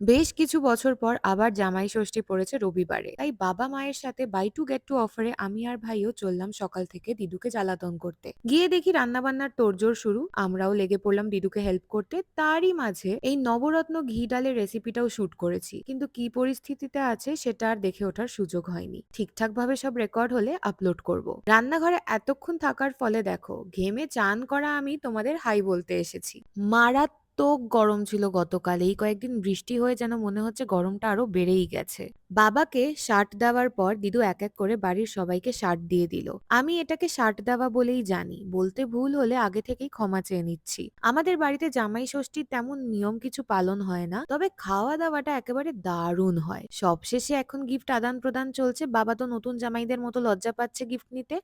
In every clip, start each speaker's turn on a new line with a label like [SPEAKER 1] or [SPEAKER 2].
[SPEAKER 1] বেশ কিছু বছর পর আবার জামাই ষষ্ঠী পড়েছে রবিবারে। তাই বাবা মায়ের সাথে বাই টু গেট টু অফারে আমি আর ভাইও চললাম সকাল থেকে দিদুকে জ্বালাতন করতে। গিয়ে দেখি রান্নাবান্নার তোড়জোড় শুরু, আমরাও লেগে পড়লাম দিদুকে হেল্প করতে। তারই মাঝে এই নবরত্ন ঘি ডালের রেসিপিটাও শুট করেছি। কিন্তু কি পরিস্থিতিতে আছে সেটা আর দেখে ওঠার সুযোগ হয়নি। ঠিকঠাক ভাবে সব রেকর্ড হলে আপলোড করব। রান্নাঘরে এতক্ষণ থাকার ফলে দেখো, ঘেমে চান করা আমি তোমাদের হাই বলতে এসেছি। মারাত্মক গরম ছিল গতকাল, এই কয়েকদিন বৃষ্টি হয়ে যেন মনে হচ্ছে গরমটা আরও বেড়েই গেছে। বাবাকে শার্ট দেওয়ার পর দিদু এক এক করে বাড়ির সবাইকে শার্ট দিয়ে দিল। আমি এটাকে শার্ট দেওয়া বলেই জানি, বলতে ভুল হলে আগে থেকেই ক্ষমা চেয়ে নিচ্ছি। আমাদের বাড়িতে জামাই ষষ্ঠীর তেমন নিয়ম কিছু পালন হয় না, তবে খাওয়া দাওয়াটা একেবারে দারুণ হয়। সবশেষে এখন গিফট আদান প্রদান চলছে, বাবা তো নতুন জামাইদের মতো লজ্জা পাচ্ছে গিফট নিতে,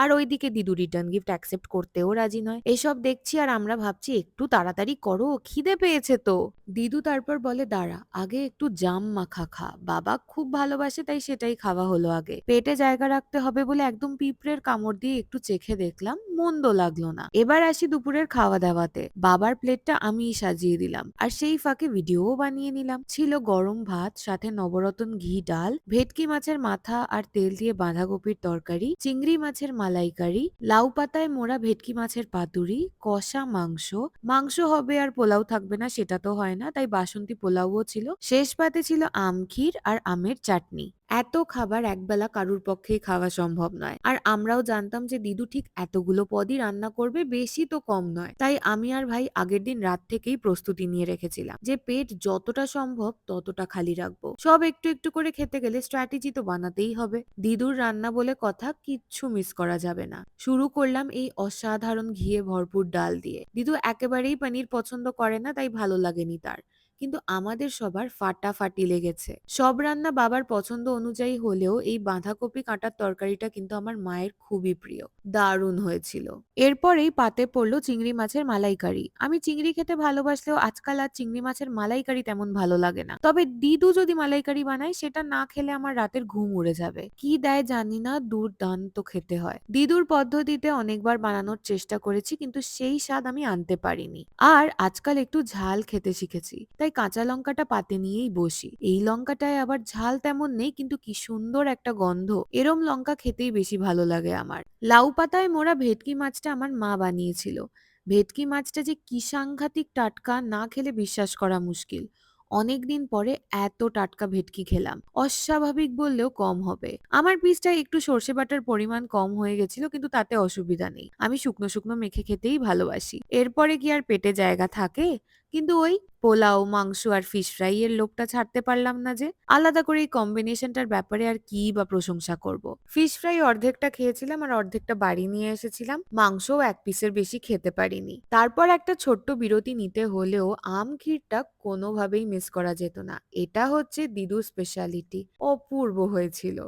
[SPEAKER 1] আর ওইদিকে দিদু রিটার্ন গিফট অ্যাকসেপ্ট করতেও রাজি নয়। এসব দেখছি আর আমরা ভাবছি, একটু তাড়াতাড়ি করো খিদে পেয়েছে তো? দিদু তারপর বলে, দাঁড়া, আগে একটু জাম মাখা খা। বাবা খুব ভালোবাসে, তাই সেটাই খাওয়া হলো আগে। পেটে জায়গা রাখতে হবে বলে একদম পিঁপড়ের কামড় দিয়ে একটু চেখে দেখলাম, মন্দ লাগল না। এবার আসি দুপুরের খাওয়া দাওয়াতে বাবার প্লেটটা আমিই সাজিয়ে দিলাম আর সেই ফাঁকে ভিডিওও বানিয়ে নিলাম। ছিল গরম ভাত, সাথে নবরত্ন ঘি ডাল, ভেটকি মাছের মাথা আর তেল দিয়ে বাঁধাকপির তরকারি, চিংড়ি মাছের মালাইকারি, লাউ পাতায় মোড়া ভেটকি মাছের পাতুরি, কষা মাংস। মাংস হবে আর পোলাও থাকবে না, সেটা তো হয় না। তাই বাসন্তী পোলাওও ছিল। শেষ পাতে ছিল আম, ক্ষীর আর আমের চাটনি। এত খাবার একবেলা কারুর পক্ষেই খাওয়া সম্ভব নয়। আর আমরাও জানতাম যে দিদু ঠিক এতগুলো পদই রান্না করবে, বেশি তো কম নয়। তাই আমি আর ভাই আগের দিন রাত থেকেই প্রস্তুতি নিয়ে রেখেছিলাম যে পেট যতটা সম্ভব ততটা খালি রাখব। সব একটু একটু করে খেতে গেলে স্ট্র্যাটেজি তো বানাতেই হবে। দিদুর রান্না বলে কথা কিচ্ছু মিস করা যাবে না। শুরু করলাম এই অসাধারণ ঘিয়ে ভরপুর ডাল দিয়ে। দিদু একেবারেই পনির পছন্দ করে না, তাই ভালো লাগেনি তার। কিন্তু আমাদের সবার ফাটাফাটি লেগেছে। সব রান্না বাবার পছন্দ অনুযায়ী হলেও এই বাঁধাকপি কাঁটার তরকারিটা কিন্তু আমার মায়ের খুবই প্রিয়। দারুণ হয়েছিল। এরপরেই পাতে পড়ল চিংড়ি মাছের মালাইকারি। আমি চিংড়ি খেতে ভালোবাসলেও আজকাল আর চিংড়ি মাছের মালাইকারি তেমন ভালো লাগে না। তবে দিদু যদি মালাইকারি বানায়, সেটা না খেলে আমার রাতের ঘুম উড়ে যাবে। কি দেয় জানি না, দুর্দান্ত খেতে হয়। দিদুর পদ্ধতিতে অনেকবার বানানোর চেষ্টা করেছি, কিন্তু সেই স্বাদ আমি আনতে পারিনি। আর আজকাল একটু ঝাল খেতে শিখেছি। তাই কাঁচা লঙ্কাটা পাতে নিয়েই বসি। এই লঙ্কাটায় আবার ঝাল তেমন নেই, কিন্তু কি সুন্দর একটা গন্ধ। এরম লঙ্কা খেতেই বেশি ভালো লাগে আমার। লাউ পাতায় মোড়া ভেটকি মাছটা আমার মা বানিয়েছিল। ভেটকি মাছটা যে কি সাংঘাতিক টাটকা না খেলে বিশ্বাস করা মুশকিল। অনেকদিন পরে এত টাটকা ভেটকি খেলাম। অস্বাভাবিক বললেও কম হবে। আমার পিসটা একটু সর্ষে বাটার পরিমাণ কম হয়ে গেছিল, কিন্তু তাতে অসুবিধা নেই। আমি শুকনো শুকনো মেখে খেতেই ভালোবাসি। এরপরে কি আর পেটে জায়গা থাকে? কিন্তু ওই পোলাও, মাংস আর ফিশ ফ্রাই এর লোকটা ছাড়তে পারলাম না যে, আলাদা করে এই কম্বিনেশনটার ব্যাপারে আর কি বা প্রশংসা করব। ফিশ ফ্রাই অর্ধেকটা খেয়েছিলাম আর অর্ধেকটা বাড়ি নিয়ে এসেছিলাম, মাংসও এক পিসের বেশি খেতে পারিনি। তারপর একটা ছোট্ট বিরতি নিতে হলেও আম ক্ষীরটা কোনোভাবেই মিস করা যেত না। এটা হচ্ছে দিদু স্পেশালিটি অপূর্ব হয়েছিল।